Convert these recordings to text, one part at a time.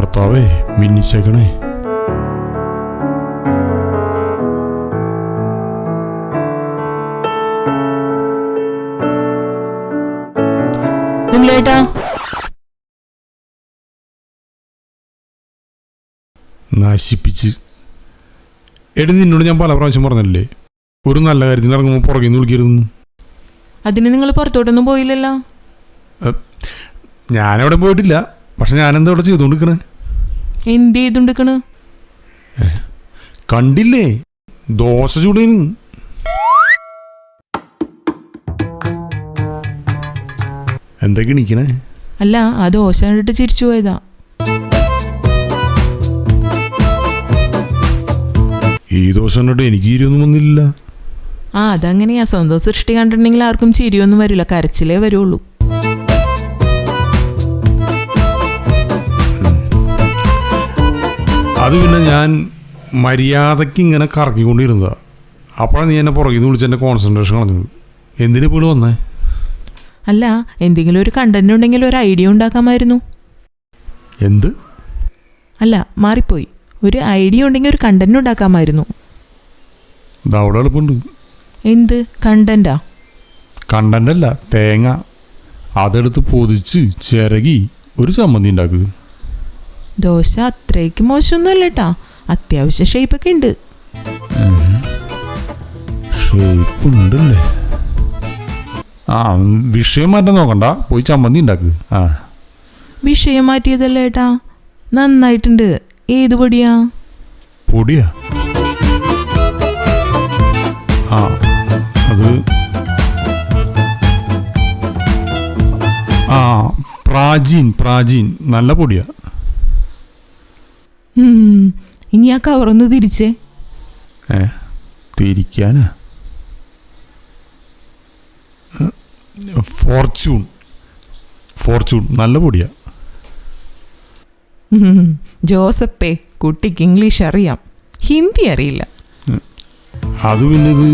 കർത്താവേ മിന്നിച്ചേക്കണേ വിമലേട്ടാ നശിപ്പിച്ച്. എടി നിന്നോട് ഞാൻ പല പ്രാവശ്യം പറഞ്ഞല്ലേ? ഒരു നല്ല കാര്യത്തിന് ഇറങ്ങുമ്പോൾ പുറകെ നിന്ന് വിളിക്കരുതെന്ന്. അതിന് നിങ്ങൾ പുറത്തോട്ടൊന്നും പോയില്ലല്ലോ. ഞാനവിടെ പോയിട്ടില്ല. പക്ഷെ ഞാനെന്താ ഇവിടെ ചെയ്തുകൊണ്ടിരിക്കണേ എന്ത് ചെയ്തുണ്ടെക്കണ് കണ്ടില്ലേ? ദോശ ചൂടേന്. എന്തൊക്കെ അല്ല ആ ദോശ കണ്ടിട്ട് ചിരിച്ചു പോയതാ. ഈ ദോശ കണ്ടിട്ട് എനിക്ക് ഇരുയൊന്നും വന്നില്ല. ആ അതങ്ങനെയാ. സ്വന്തം സൃഷ്ടി കണ്ടിട്ടുണ്ടെങ്കിൽ ആർക്കും ചിരിയൊന്നും വരില്ല. കരച്ചിലേ വരുള്ളൂ. അത് പിന്നെ ഞാൻ മര്യാദയ്ക്ക് ഇങ്ങനെ കറക്കിക്കൊണ്ടിരുന്നതാണ് അപ്പോഴാണ് നീ എന്നെ പുറകിൽ നിന്ന് വിളിച്ച് എന്റെ കോൺസെൻട്രേഷൻ കളഞ്ഞത്. എന്തിനു ഇപ്പോൾ വന്നേ? അല്ല എന്തെങ്കിലും ഒരു കണ്ടന്റ് ഉണ്ടെങ്കിൽ ഒരു ഐഡിയ ഉണ്ടാക്കാമായിരുന്നു. എന്ത്? അല്ല മാറിപ്പോയി. ഒരു ഐഡിയ ഉണ്ടെങ്കിൽ ഒരു കണ്ടന്റ് ഉണ്ടാക്കാമായിരുന്നു. അവിടെ എളുപ്പമുണ്ട് എന്ത്? കണ്ടന്റാ കണ്ടന്റ് അല്ല തേങ്ങ. അതെടുത്ത് പൊതിച്ച് ചിരകി ഒരു ചമ്മന്തി ഉണ്ടാക്കുക ദോശ അത്രയ്ക്ക് മോശമൊന്നുമല്ല കേട്ടാ അത്യാവശ്യം ഷേപ്പൊക്കെ ഉണ്ട് ഷേപ്പ് ഉണ്ടല്ലേ ആ വിഷയം മാറ്റാൻ നോക്കണ്ട. പോയി ചമ്മന്തി ഉണ്ടാക്ക്. ആ. വിഷയം മാറ്റിയതല്ലേ ഏട്ടാ നന്നായിട്ടുണ്ട്. ഏത് പൊടിയാ? പൊടിയാ? ആ അത് ആ പ്രാചീൻ പ്രാചീൻ. നല്ല പൊടിയാ. ഇനി ആ കവറൊന്ന് തിരിച്ചേ. ഏ തിരിക്കാനാ? ഫോർച്യൂൺ. ഫോർച്യൂൺ നല്ല പൊടിയാ. ജോസപ്പേ കുട്ടിക്ക് ഇംഗ്ലീഷ് അറിയാം. ഹിന്ദി അറിയില്ല. അത് പിന്നെ ഇത്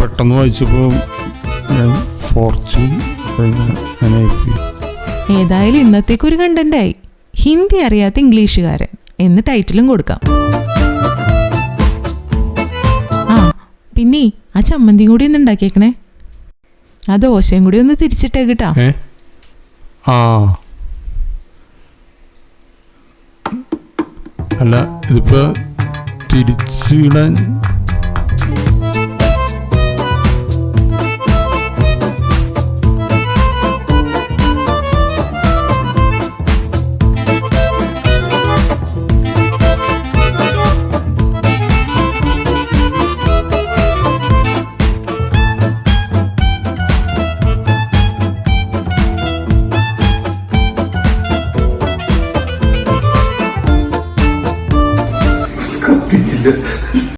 പെട്ടെന്ന് വായിച്ചപ്പോൾ ഫോർച്യൂൺ അങ്ങനെ ആയിപ്പോയി. ഏതായാലും ഇന്നത്തേക്കൊരു കണ്ടന്റായി ഹിന്ദി അറിയാത്ത ഇംഗ്ലീഷുകാരൻ. എന്ന് ടൈറ്റിലും കൊടുക്കാം. ആ പിന്നെ ആ ചമ്മന്തിയും കൂടി ഒന്ന് ഉണ്ടാക്കിയേക്കണേ. ആ ദോശയും കൂടി ഒന്ന് തിരിച്ചിട്ടേ കിട്ടാ. ആ. അല്ല ഇതിപ്പോ തിരിച്ചിടാൻ